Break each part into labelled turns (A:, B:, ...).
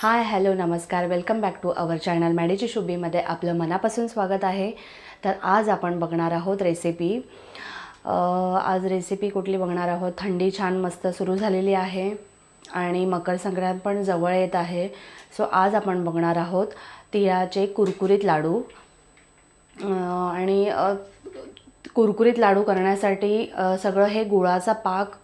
A: हाय hello नमस्कार. Welcome back to our channel मॅडीची शुभीमध्ये आपलं मनापासून स्वागत आहे. तर आज आपण बघणार आहोत रेसिपी आज रेसिपी कुठली बघणार आहोत? थंडी छान मस्त सुरू झालेली आहे आणि मकर संक्रांत पण जवळ येत आहे. सो आज आपण बघणार आहोत तिळाचे कुरकुरीत लाडू. आणि कुरकुरीत लाडू करण्यासाठी सगळं हे गुळाचा पाक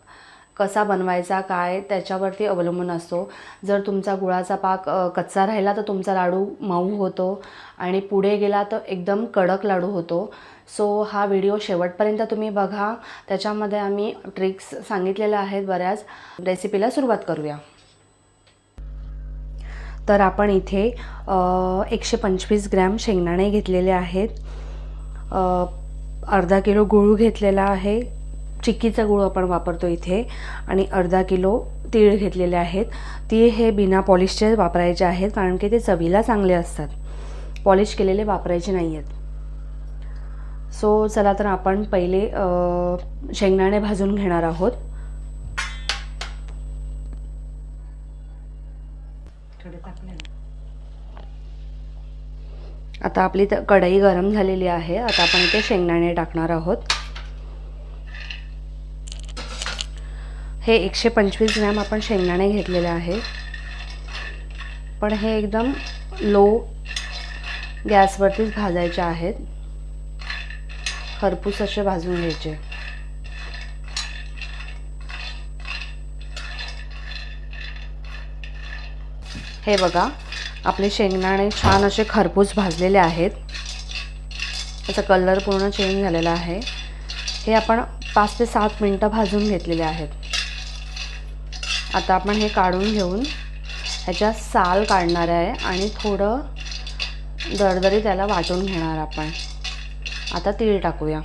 A: कसा बनवायचा काय त्याच्यावरती अवलंबून असतो. जर तुमचा गुळाचा पाक कच्चा राहिला तर तुमचा लाडू मऊ होतो आणि पुढे गेला तर एकदम कडक लाडू होतो. सो हा व्हिडिओ शेवटपर्यंत तुम्ही बघा. त्याच्यामध्ये आम्ही ट्रिक्स सांगितलेल्या आहेत बऱ्याच. रेसिपीला सुरुवात करूया. तर आपण इथे एकशे पंचवीस ग्रॅम शेंगदाणे घेतलेले आहेत. अर्धा किलो गूळ घेतलेला आहे. चिक्कीचा गूळ आपण वापरतो इथे आणि अर्धा किलो तीळ घेतलेले आहेत. तीळ हे बिना पॉलिशचे वापरायचे आहेत कारण की ते चवीला चांगले असतात. पॉलिश केलेले वापरायचे नाही आहेत सो चला तर आपण पहिले शेंगदाणे भाजून घेणार आहोत. आता आपली त- कढई गरम झालेली आहे. आता आपण इथे शेंगदाणे टाकणार आहोत. हे एकशे पंचवीस ग्रॅम आपण शेंगदाणे घेतलेले आहे पण हे एकदम लो गॅसवरतीच भाजायचे आहेत. खरपूस असे भाजून घ्यायचे. हे बघा आपले शेंगदाणे छान असे खरपूस भाजलेले आहेत. त्याचा कलर पूर्ण चेंज झालेला आहे. हे आपण पाच ते सात मिनटं भाजून घेतलेले आहेत. आता आपण हे काढून घेऊन ह्याच्या साल काढणार आहे आणि थोडं दरदरी त्याला वाटून घेणार आपण. आता तीळ टाकूया.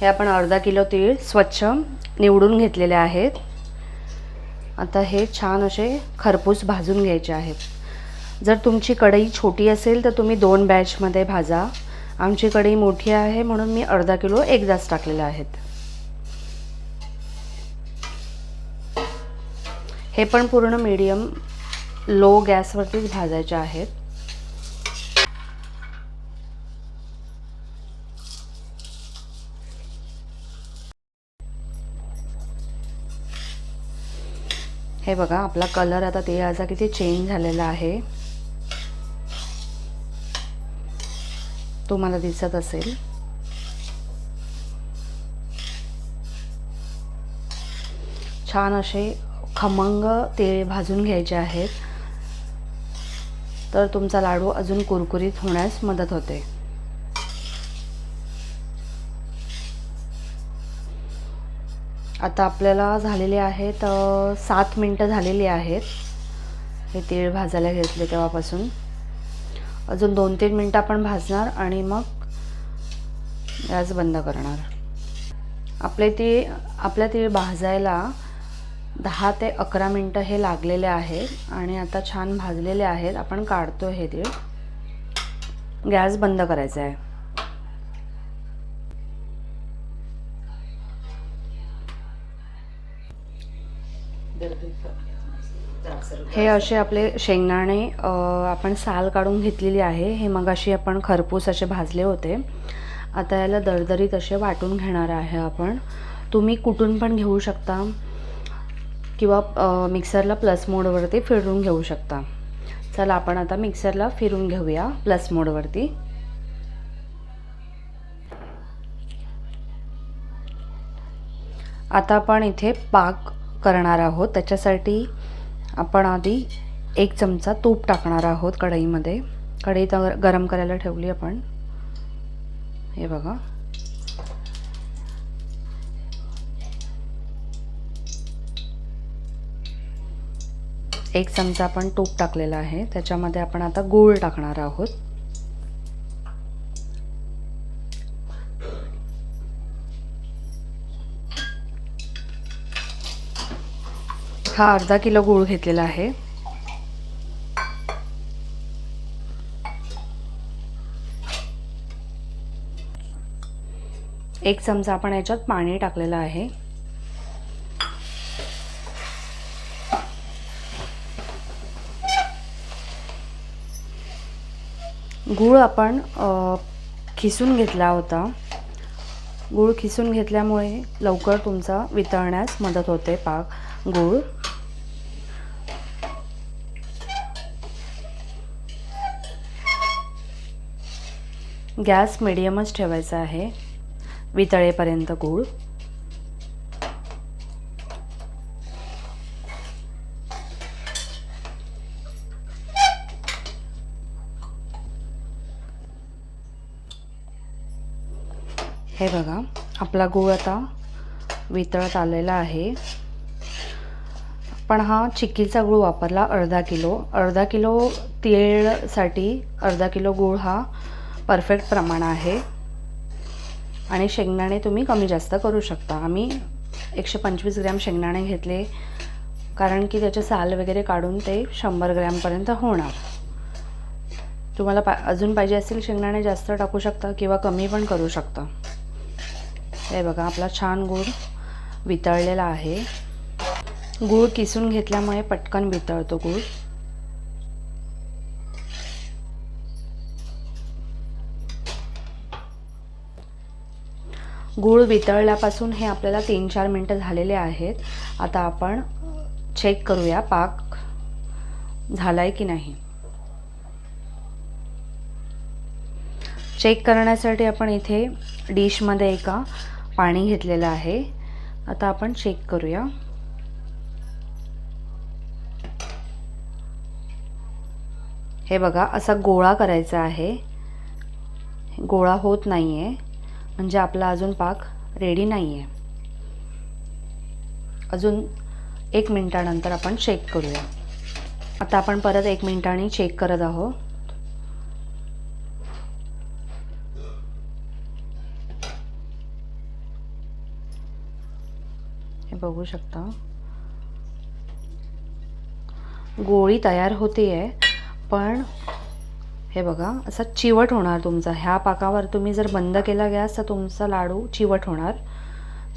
A: हे आपण अर्धा किलो तीळ स्वच्छ निवडून घेतलेले आहेत. आता हे छान असे खरपूस भाजून घ्यायचे आहेत. जर तुमची कढई छोटी असेल तर तुम्ही दोन बॅचमध्ये भाजा. आमची कढई मोठी आहे म्हणून मी अर्धा किलो एकदाच टाकलेले आहेत. हे पण पूर्ण मीडियम लो गॅसवरतीच भाजायचे आहेत. हे बघा आपला कलर आता तिळाचा किती चेंज झालेला आहे. तुम्हाला दिसत असेल. छान असे खमंग तेळ भाजून घ्यायचे आहेत. तर तुमचा लाडू अजून कुरकुरीत होण्यास मदत होते. आता आपल्याला झालेले आहेत सात मिनटं झालेली आहेत. हे तीळ भाजायला घेतले तेव्हापासून. अजून दोन तीन मिनटं आपण भाजणार आणि मग गॅस बंद करणार. आपले ते आपल्या तीळ भाजायला दहा ते अकरा मिनटं हे लागलेले आहेत आणि आता छान भाजलेले आहेत. आपण काढतो हे तीळ. गॅस बंद करायचा आहे. हे असे आपले शेंगदाणे आपण साल काढून घेतलेली आहे. हे मग अशी आपण खरपूस असे भाजले होते. आता याला दरदरीत असे वाटून घेणार आहे आपण. तुम्ही कुठून पण घेऊ शकता. किंवा मिक्सरला प्लस मोडवरती फिरवून घेऊ शकता. चला आपण आता मिक्सरला फिरून घेऊया प्लस मोडवरती आता आपण इथे पाक करणार आहोत. त्याच्यासाठी आपण आधी एक चमचा तूप टाकणार आहोत कढईमध्ये. कढई तर गरम करायला ठेवली आपण. हे बघा. एक चमचा आपण तूप टाकलेला आहे. त्याच्यामध्ये आपण आता गूळ टाकणार आहोत. हा अर्धा किलो गूळ घेतलेला आहे. एक चमचा आपण याच्यात पाणी टाकलेलं आहे. गूळ आपण खिसून घेतला होता. गूळ खिसून घेतल्यामुळे लवकर तुमचा वितळण्यास मदत होते पाक. गूळ. गॅस मिडियमच ठेवायचा आहे. वितळेपर्यंत गूळ. हे बघा आपला गूळ आता वितळत आलेला आहे. पण हा चिक्कीचा गूळ वापरला अर्धा किलो. अर्धा किलो तीळसाठी अर्धा किलो गूळ हा परफेक्ट प्रमाण आहे. आणि शेंगदाणे तुम्ही कमी जास्त करू शकता. आम्ही एकशे पंचवीस ग्रॅम शेंगदाणे घेतले कारण की त्याचे साल वगैरे काढून ते शंभर ग्रॅमपर्यंत होणार. तुम्हाला पा अजून पाहिजे असतील शेंगदाणे जास्त टाकू शकता किंवा कमी पण करू शकता. हे बघा आपला छान गूळ वितळलेला आहे. गूळ किसून घेतल्यामुळे पटकन वितळतो गूळ. गूळ वितळल्यापासून हे आपल्याला तीन चार मिनटं झालेले आहेत. आता आपण चेक करूया पाक झालाय की नाही. चेक करण्यासाठी आपण इथे डिशमध्ये एका पाणी घेतलेलं आहे. आता आपण चेक करूया. हे बघा असा गोळा करायचा आहे. गोळा होत नाही आहे म्हणजे आपला अजून पाक रेडी नाही आहे अजून एक मिनटानंतर आपण चेक करूया. आता आपण परत एक मिनटाने चेक करत आहोत. हे बघू शकता. गोळी तयार होते आहे पण हे बघा असा चिवट होणार तुमचा. ह्या पाकावर तुम्ही जर बंद केला गॅस तर तुमचा लाडू चिवट होणार.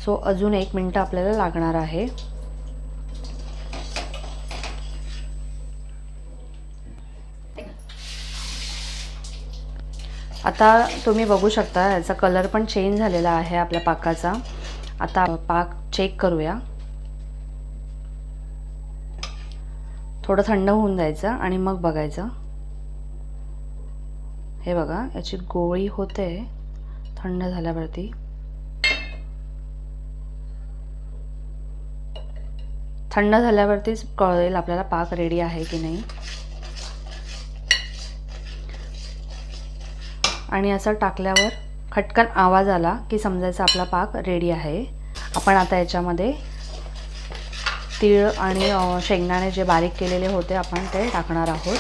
A: सो अजून एक मिनटं आपल्याला लागणार आहे. आता तुम्ही बघू शकता याचा कलर पण चेंज झालेला आहे आपल्या पाकाचा. आता पाक चेक करूया. थोडं थंड होऊन जायचं आणि मग बघायचं. हे बघा याची गोळी होते. थंड झाल्यावरती. थंड झाल्यावरतीच कळेल आपल्याला पाक रेडी आहे की नाही. आणि असं टाकल्यावर खटकन आवाज आला की समजायचं आपला पाक रेडी आहे. आपण आता याच्यामध्ये तीळ आणि शेंगदाणे जे बारीक केलेले होते आपण ते टाकणार आहोत.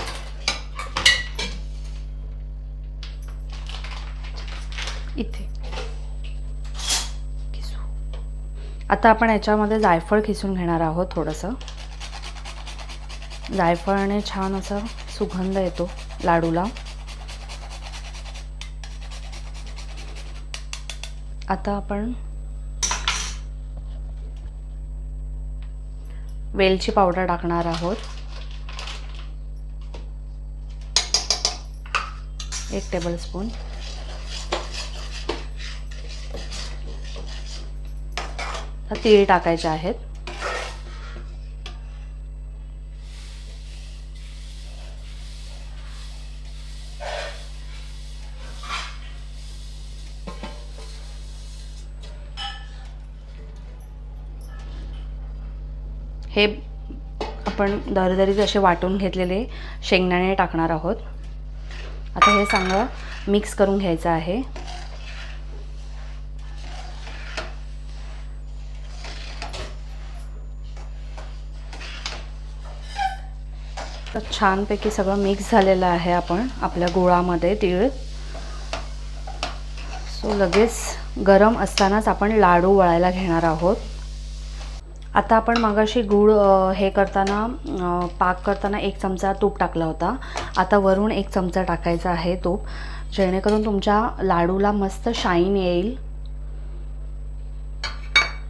A: इथे. आता आपण याच्यामध्ये जायफळ खिसून घेणार आहोत थोडंसं. जायफळाने छान असा सुगंध येतो लाडूला. आता आपण वेलची पावडर टाकणार आहोत. एक टेबलस्पून तीळ टाकायचे आहेत. हे आपण दरदरीत असे वाटून घेतलेले शेंगदाणे टाकणार आहोत. आता हे चांगलं मिक्स करून घ्यायचं आहे. तर छानपैकी सगळं मिक्स झालेलं आहे आपण आपल्या गुळामध्ये तीळ. सो लगेच गरम असतानाच आपण लाडू वळायला घेणार आहोत. आता आपण मगाशी गूळ हे करताना पाक करताना एक चमचा तूप टाकला होता. आता वरून एक चमचा टाकायचा आहे तूप. जेणेकरून तुमच्या लाडूला मस्त शाईन येईल.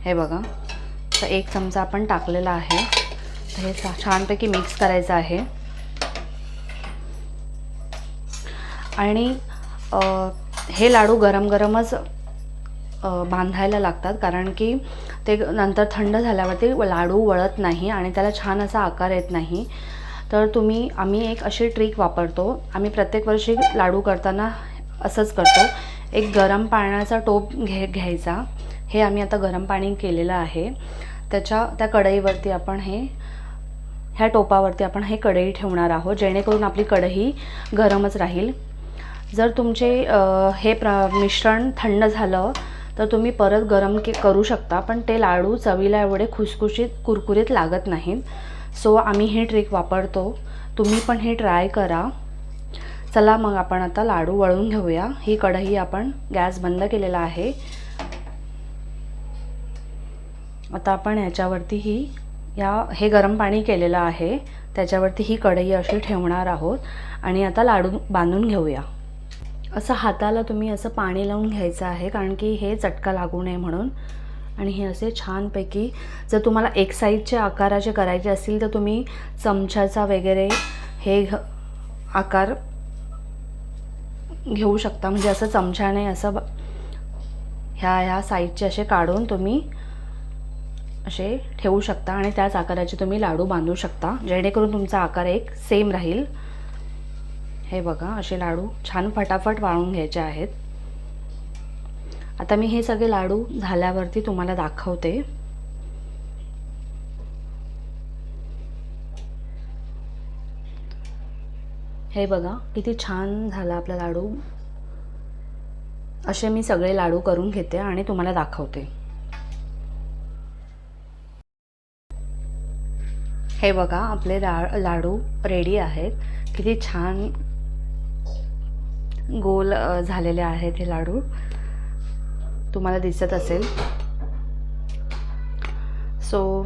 A: हे बघा. तर एक चमचा आपण टाकलेला आहे. हे छानपैकी मिक्स करायचं आहे. आणि हे लाडू गरम गरमच बांधायला लागतात. कारण की ते नंतर थंड झाल्यावरती लाडू वळत नाही आणि त्याला छान असा आकार येत नाही. तर तुम्ही आम्ही एक अशी ट्रिक वापरतो. आम्ही प्रत्येक वर्षी लाडू करताना असंच करतो. एक गरम पाण्याचा टोप घे घ्यायचा. हे आम्ही आता गरम पाणी केलेलं आहे. त्याच्या त्या कढईवरती आपण हे ह्या टोपावरती आपण हे कढई ठेवणार आहोत जेणेकरून आपली कढई गरमच राहील. जर तुमचे हे प्र मिश्रण थंड झालं तर तुम्ही परत गरम के करू शकता पण ते लाडू चवीला एवढे खुसखुशीत कुरकुरीत लागत नाहीत. सो आम्ही ही ट्रिक वापरतो. तुम्ही पण हे ट्राय करा. चला मग आपण आता लाडू वळून घेऊया. ही कढई आपण गॅस बंद केलेला आहे. आता आपण ह्याच्यावरती ही या हे गरम पाणी केलेलं आहे. त्याच्यावरती ही कढई अशी ठेवणार आहोत. आणि आता लाडू बांधून घेऊया. असं हाताला तुम्ही असं पाणी लावून घ्यायचं आहे कारण की हे चटका लागू नये म्हणून. आणि हे असे छानपैकी जर तुम्हाला एक साईजचे आकाराचे करायचे असतील तर तुम्ही चमच्याचा वगैरे हे घ- आकार घेऊ शकता. म्हणजे असं चमच्याने असं ह्या ह्या साईजचे असे काढून तुम्ही असे ठेवू शकता आणि त्याच आकाराचे तुम्ही लाडू बांधू शकता. जेणेकरून तुमचा आकार एक सेम राहील. हे बघा असे लाडू छान फटाफट वाळून घ्यायचे आहेत. आता मी हे सगळे लाडू झाल्यावरती तुम्हाला दाखवते. हे बघा किती छान झाला आपला लाडू. असे मी सगळे लाडू करून घेते आणि तुम्हाला दाखवते. हे बघा आपले ला लाडू रेडी आहेत. किती छान गोल झालेले आहेत हे लाडू. तुम्हाला दिसत असेल. सो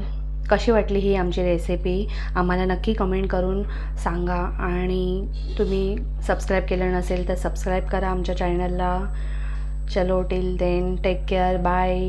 A: कशी वाटली ही आमची रेसिपी आम्हाला नक्की कमेंट करून सांगा आणि तुम्ही सबस्क्राईब केलं नसेल तर सबस्क्राईब करा आमच्या चॅनलला चलो till then take care bye